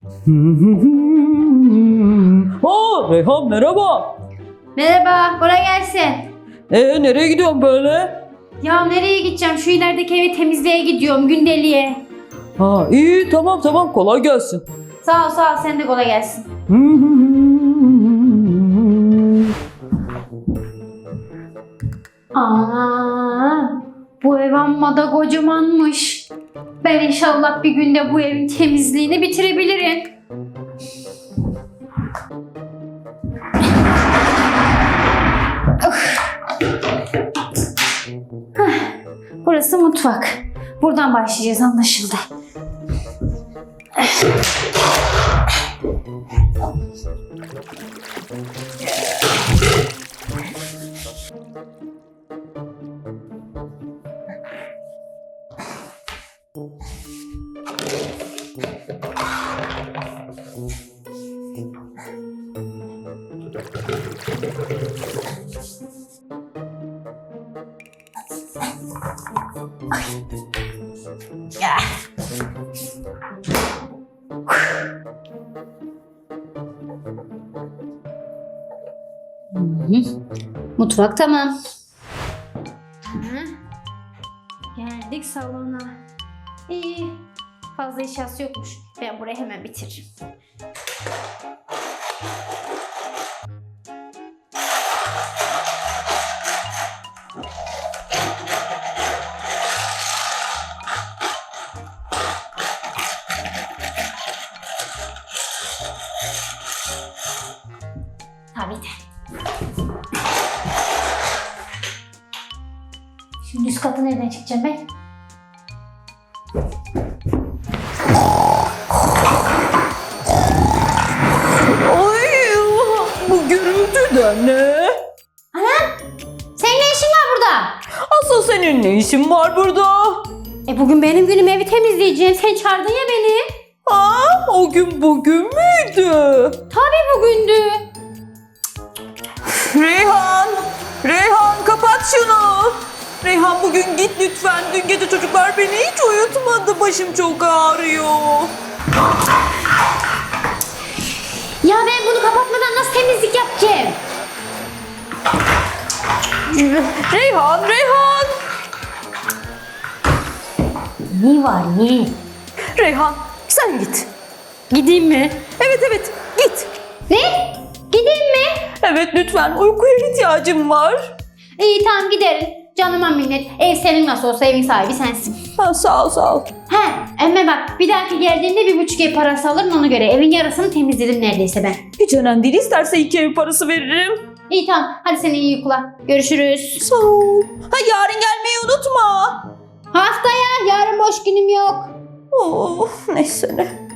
Aa Reyhan merhaba. Merhaba, kolay gelsin. Ee nereye gidiyorsun böyle? Ya nereye gideceğim? Şu ilerideki evi temizliğe gidiyorum, gündeliğe. Ha iyi tamam tamam kolay gelsin. Sağ ol, sağ ol. Sen de kolay gelsin. Aa, bu ev amma da kocamanmış. Ben inşallah bir günde bu evin temizliğini bitirebilirim. Burası mutfak. Buradan başlayacağız anlaşıldı. Mutfak tamam. Hı. Geldik salona. İyi. Fazla eşyası yokmuş. Ben burayı hemen bitiririm. Tabii. Şimdi üst katı nereden çıkacağım ben? Asıl senin ne işin var burada? E bugün benim günüm evi temizleyeceğim. Sen çağırdın ya beni. Ha o gün bugün müydü? Tabii bugündü. Reyhan! Reyhan kapat şunu! Reyhan bugün git lütfen. Dün gece çocuklar beni hiç uyutmadı. Başım çok ağrıyor. Ya ben bunu kapatmadan nasıl temizlik yapacağım? Reyhan, Reyhan! Ne var ne? Reyhan sen git. Gideyim mi? Evet evet git. Ne? Gideyim mi? Evet lütfen uykuya ihtiyacım var. İyi tamam giderim. Canıma minnet. Ev senin nasıl olsa evin sahibi sensin. Ha, sağ ol sağ ol. He emme bak bir dahaki geldiğinde bir buçuk ev parası alırım ona göre. Evin yarısını temizledim neredeyse ben. Hiç önemli değil isterse iki ev parası veririm. İyi tamam hadi sen iyi uykular. Görüşürüz. Sağ ol. Ha yarın gelmeyi unutma. Haftaya yarın boş günüm yok. Of neyse ne.